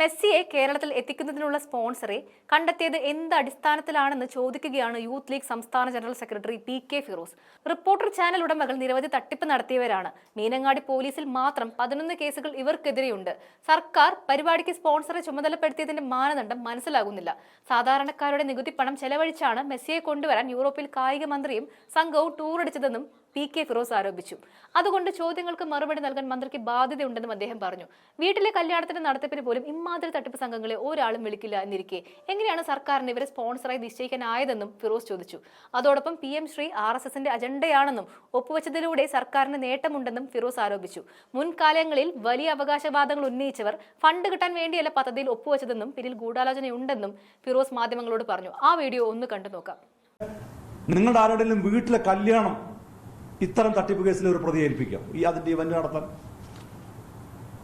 മെസ്സിയെ കേരളത്തിൽ എത്തിക്കുന്നതിനുള്ള സ്പോൺസറെ കണ്ടെത്തിയത് എന്ത് അടിസ്ഥാനത്തിലാണെന്ന് ചോദിക്കുകയാണ് യൂത്ത് ലീഗ് സംസ്ഥാന general secretary P K Firoz. Reporter channel ഉടമകൾ നിരവധി തട്ടിപ്പ് നടത്തിയവരാണ്. മീനങ്ങാടി പോലീസിൽ മാത്രം പതിനൊന്ന് കേസുകൾ ഇവർക്കെതിരെയുണ്ട്. സർക്കാർ പരിപാടിക്ക് സ്പോൺസറെ ചുമതലപ്പെടുത്തിയതിന്റെ മാനദണ്ഡം മനസ്സിലാകുന്നില്ല. സാധാരണക്കാരുടെ നികുതി പണം ചെലവഴിച്ചാണ് മെസ്സിയെ കൊണ്ടുവരാൻ യൂറോപ്പിൽ കായിക മന്ത്രിയും സംഘവും ടൂറടിച്ചതെന്നും പി കെ ഫിറോസ് ആരോപിച്ചു. അതുകൊണ്ട് ചോദ്യങ്ങൾക്ക് മറുപടി നൽകാൻ മന്ത്രിക്ക് ബാധ്യതയുണ്ടെന്നും അദ്ദേഹം പറഞ്ഞു. വീട്ടിലെ കല്യാണത്തിന്റെ നടത്തിപ്പിന് പോലും ഇമാതിരി തട്ടിപ്പ് സംഘങ്ങളെ ഒരാളും വിളിക്കില്ല എന്നിരിക്കെ. എങ്ങനെയാണ് സർക്കാരിന് ഇവരെ സ്പോൺസറായി നിശ്ചയിക്കാനായതെന്നും ഫിറോസ് ചോദിച്ചു. അതോടൊപ്പം P M Shri R S എസിന്റെ അജണ്ടയാണെന്നും ഒപ്പുവെച്ചതിലൂടെ സർക്കാരിന് നേട്ടമുണ്ടെന്നും ഫിറോസ് ആരോപിച്ചു. മുൻകാലങ്ങളിൽ വലിയ അവകാശവാദങ്ങൾ ഉന്നയിച്ചവർ ഫണ്ട് കിട്ടാൻ വേണ്ടിയല്ല പദ്ധതിയിൽ ഒപ്പുവെച്ചതെന്നും പിന്നിൽ ഗൂഢാലോചനയുണ്ടെന്നും ഫിറോസ് മാധ്യമങ്ങളോട് പറഞ്ഞു. ആ വീഡിയോ ഒന്ന് കണ്ടു നോക്കാം നിങ്ങളുടെ ആരുടെയും വീട്ടിലെ കല്യാണം ഇത്തരം തട്ടിപ്പ് കേസിൽ ഒരു പ്രതി ഏൽപ്പിക്കാം. ഈ അതിന്റെ ഇവന്റ് നടത്താൻ.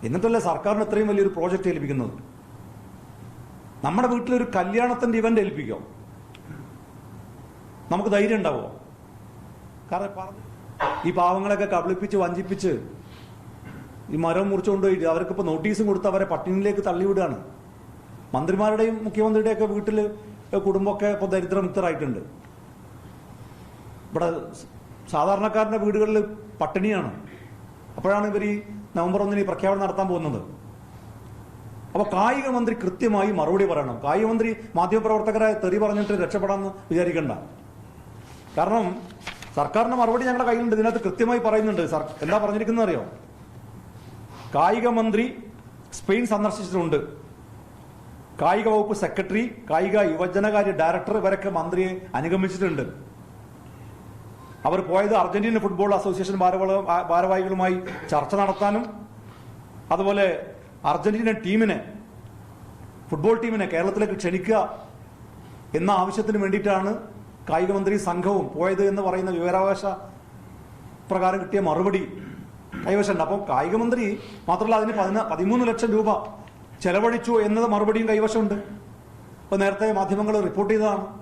എന്നിട്ടല്ലേ സർക്കാരിന് ഇത്രയും വലിയൊരു പ്രോജക്റ്റ് ഏൽപ്പിക്കുന്നത്? നമ്മുടെ വീട്ടിലൊരു കല്യാണത്തിന്റെ ഇവന്റ് ഏൽപ്പിക്കാം. നമുക്ക് ധൈര്യം ഉണ്ടാവോ? കാരണം പറഞ്ഞു ഈ പാവങ്ങളെയൊക്കെ കബളിപ്പിച്ച് വഞ്ചിപ്പിച്ച് ഈ മരം മുറിച്ചുകൊണ്ടുപോയി അവർക്ക് ഇപ്പൊ നോട്ടീസും കൊടുത്ത് അവരെ പട്ടിണിയിലേക്ക് തള്ളിവിടുകയാണ്. മന്ത്രിമാരുടെയും മുഖ്യമന്ത്രിയുടെയൊക്കെ വീട്ടിൽ കുടുംബമൊക്കെ ഇപ്പൊ ദരിദ്രമുക്തരായിട്ടുണ്ട് ഇവിടെ സ- സാധാരണക്കാരന്റെ വീടുകളിൽ പട്ടിണിയാണ്. അപ്പോഴാണ് ഇവർ ഈ നവംബർ ഒന്നിന് ഈ പ്രഖ്യാപനം നടത്താൻ പോകുന്നത്. അപ്പോൾ കായിക മന്ത്രി കൃത്യമായി മറുപടി പറയണം. കായിക മന്ത്രി മാധ്യമപ്രവർത്തകരെ തെറി പറഞ്ഞിട്ട് രക്ഷപ്പെടാമെന്ന് വിചാരിക്കണ്ട. കാരണം സർക്കാരിന്റെ മറുപടി ഞങ്ങളുടെ കയ്യിലുണ്ട്. ഇതിനകത്ത് കൃത്യമായി പറയുന്നുണ്ട്. സർ എന്താ പറഞ്ഞിരിക്കുന്നത് അറിയോ? കായിക മന്ത്രി സ്പെയിൻ സന്ദർശിച്ചിട്ടുണ്ട്. കായിക വകുപ്പ് സെക്രട്ടറി കായിക യുവജനകാര്യ ഡയറക്ടർ ഇവരൊക്കെ മന്ത്രിയെ അനുഗമിച്ചിട്ടുണ്ട്. അവർ പോയത് അർജന്റീന ഫുട്ബോൾ അസോസിയേഷൻ ഭാരവാ- ഭാരവാഹികളുമായി ചർച്ച നടത്താനും അതുപോലെ അർജന്റീന ടീമിനെ ഫുട്ബോൾ ടീമിനെ കേരളത്തിലേക്ക് ക്ഷണിക്കുക എന്ന ആവശ്യത്തിന് വേണ്ടിയിട്ടാണ് കായികമന്ത്രി സംഘവും പോയത് എന്ന് പറയുന്ന വിവരാവകാശ പ്രകാരം കിട്ടിയ മറുപടി കൈവശമുണ്ട്. അപ്പം കായികമന്ത്രി മാത്രമല്ല അതിന് പതിന പതിമൂന്ന് ലക്ഷം രൂപ ചെലവഴിച്ചു എന്നത് മറുപടിയും കൈവശമുണ്ട്. അപ്പൊ നേരത്തെ മാധ്യമങ്ങൾ റിപ്പോർട്ട് ചെയ്തതാണ്.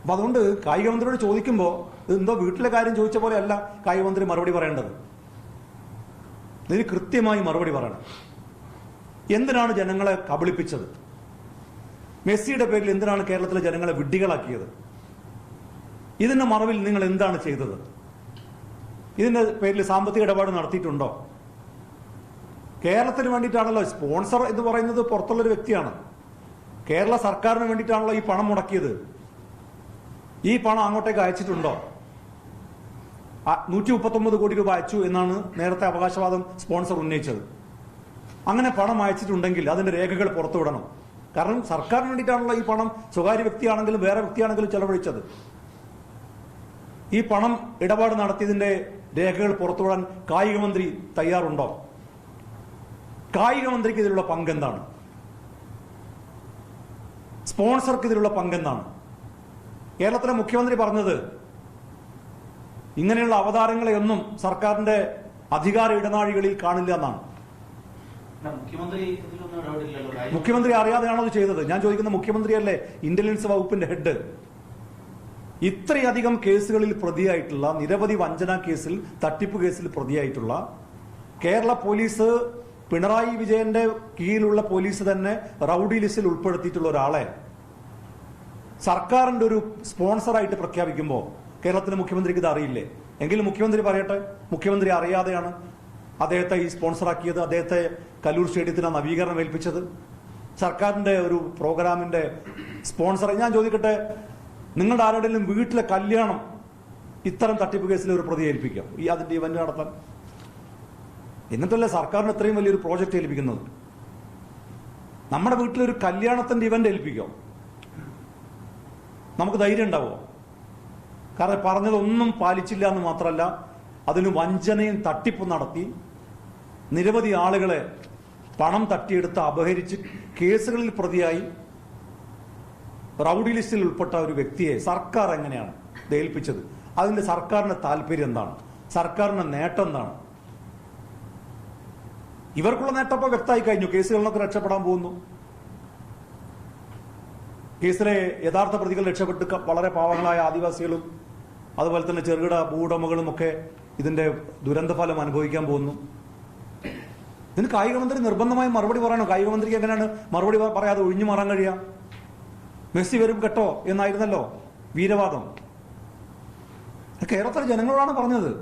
അപ്പൊ അതുകൊണ്ട് കായിക മന്ത്രിയോട് ചോദിക്കുമ്പോൾ എന്തോ വീട്ടിലെ കാര്യം ചോദിച്ച പോലെ അല്ല കായിക മന്ത്രി മറുപടി പറയേണ്ടത്. ഇതിന് കൃത്യമായി മറുപടി പറയണം. എന്തിനാണ് ജനങ്ങളെ കബളിപ്പിച്ചത്? മെസ്സിയുടെ പേരിൽ എന്തിനാണ് കേരളത്തിലെ ജനങ്ങളെ വിഡ്ഢികളാക്കിയത്? ഇതിന്റെ മറവിൽ നിങ്ങൾ എന്താണ് ചെയ്തത്? ഇതിന്റെ പേരിൽ സാമ്പത്തിക ഇടപാട് നടത്തിയിട്ടുണ്ടോ? കേരളത്തിന് വേണ്ടിയിട്ടാണല്ലോ സ്പോൺസർ എന്ന് പറയുന്നത് പുറത്തുള്ള ഒരു വ്യക്തിയാണ്. കേരള സർക്കാരിന് വേണ്ടിയിട്ടാണല്ലോ ഈ പണം മുടക്കിയത്. ഈ പണം അങ്ങോട്ടേക്ക് അയച്ചിട്ടുണ്ടോ? നൂറ്റി മുപ്പത്തൊമ്പത് കോടി രൂപ അയച്ചു എന്നാണ് നേരത്തെ അവകാശവാദം സ്പോൺസർ ഉന്നയിച്ചത്. അങ്ങനെ പണം അയച്ചിട്ടുണ്ടെങ്കിൽ അതിന്റെ രേഖകൾ പുറത്തുവിടണം. കാരണം സർക്കാരിന് വേണ്ടിയിട്ടാണല്ലോ ഈ പണം സ്വകാര്യ വ്യക്തിയാണെങ്കിലും വേറെ വ്യക്തിയാണെങ്കിലും ചെലവഴിച്ചത്. ഈ പണം ഇടപാട് നടത്തിയതിന്റെ രേഖകൾ പുറത്തുവിടാൻ കായിക മന്ത്രി തയ്യാറുണ്ടോ? കായിക മന്ത്രിക്ക് ഇതിലുള്ള പങ്കെന്താണ്? സ്പോൺസർക്ക് ഇതിലുള്ള പങ്കെന്താണ്? കേരളത്തിലെ മുഖ്യമന്ത്രി പറഞ്ഞത് ഇങ്ങനെയുള്ള അവതാരങ്ങളെയൊന്നും സർക്കാരിന്റെ അധികാര ഇടനാഴികളിൽ കാണില്ല എന്നാണ്. മുഖ്യമന്ത്രി അറിയാതെയാണോ അത് ചെയ്തത്? ഞാൻ ചോദിക്കുന്ന മുഖ്യമന്ത്രിയല്ലേ ഇന്റലിജൻസ് വകുപ്പിന്റെ ഹെഡ്? ഇത്രയധികം കേസുകളിൽ പ്രതിയായിട്ടുള്ള നിരവധി വഞ്ചന കേസിൽ തട്ടിപ്പ് കേസിൽ പ്രതിയായിട്ടുള്ള കേരള പോലീസ് പിണറായി വിജയന്റെ കീഴിലുള്ള പോലീസ് തന്നെ റൌഡി ലിസ്റ്റിൽ ഉൾപ്പെടുത്തിയിട്ടുള്ള ഒരാളെ സർക്കാരിന്റെ ഒരു സ്പോൺസറായിട്ട് പ്രഖ്യാപിക്കുമ്പോൾ കേരളത്തിലെ മുഖ്യമന്ത്രിക്ക് ഇത് അറിയില്ലേ? എങ്കിലും മുഖ്യമന്ത്രി പറയട്ടെ മുഖ്യമന്ത്രി അറിയാതെയാണ് അദ്ദേഹത്തെ ഈ സ്പോൺസറാക്കിയത് അദ്ദേഹത്തെ കല്ലൂർ സ്റ്റേഡിയത്തിന് നവീകരണം ഏൽപ്പിച്ചത്. സർക്കാരിന്റെ ഒരു പ്രോഗ്രാമിന്റെ സ്പോൺസർ ഞാൻ ചോദിക്കട്ടെ നിങ്ങളുടെ ആരുടെയും വീട്ടിലെ കല്യാണം ഇത്തരം തട്ടിപ്പ് കേസിൽ ഒരു പ്രതി ഏൽപ്പിക്കാം? ഈ അതിന്റെ ഇവന്റ് നടത്താൻ. എന്നിട്ടല്ലേ സർക്കാരിന് ഇത്രയും വലിയൊരു പ്രോജക്റ്റ് ഏൽപ്പിക്കുന്നത്? നമ്മുടെ വീട്ടിലൊരു കല്യാണത്തിന്റെ ഇവന്റ് ഏൽപ്പിക്കാം. നമുക്ക് ധൈര്യം ഉണ്ടാവോ? കാരണം പറഞ്ഞതൊന്നും പാലിച്ചില്ല എന്ന് മാത്രമല്ല അതിന് വഞ്ചനയും തട്ടിപ്പും നടത്തി നിരവധി ആളുകളെ പണം തട്ടിയെടുത്ത് അപഹരിച്ച് കേസുകളിൽ പ്രതിയായി റൗഡി ലിസ്റ്റിൽ ഉൾപ്പെട്ട ഒരു വ്യക്തിയെ സർക്കാർ എങ്ങനെയാണ് ഏൽപ്പിച്ചത് അതിന്റെ സർക്കാരിന്റെ താല്പര്യം എന്താണ്? സർക്കാരിന്റെ നേട്ടം എന്താണ്? ഇവർക്കുള്ള നേട്ടം ഇപ്പോൾ വ്യക്തമായി കഴിഞ്ഞു. കേസുകളിലൊക്കെ രക്ഷപ്പെടാൻ പോകുന്നു. കേസിലെ യഥാർത്ഥ പ്രതികൾ രക്ഷപ്പെട്ട് വളരെ പാവങ്ങളായ ആദിവാസികളും അതുപോലെ തന്നെ ചെറുകിട ഭൂവുടമകളും ഒക്കെ ഇതിന്റെ ദുരന്തഫലം അനുഭവിക്കാൻ പോകുന്നു. ഇതിന് കായിക മന്ത്രി നിർബന്ധമായും മറുപടി പറയണം. കായിക മന്ത്രിക്ക് എങ്ങനെയാണ് മറുപടി പറയാതെ ഒഴിഞ്ഞു മാറാൻ കഴിയുക? മെസ്സി വരും കേട്ടോ എന്നായിരുന്നല്ലോ വീരവാദം. കേരളത്തിലെ ജനങ്ങളോടാണ് പറഞ്ഞത്.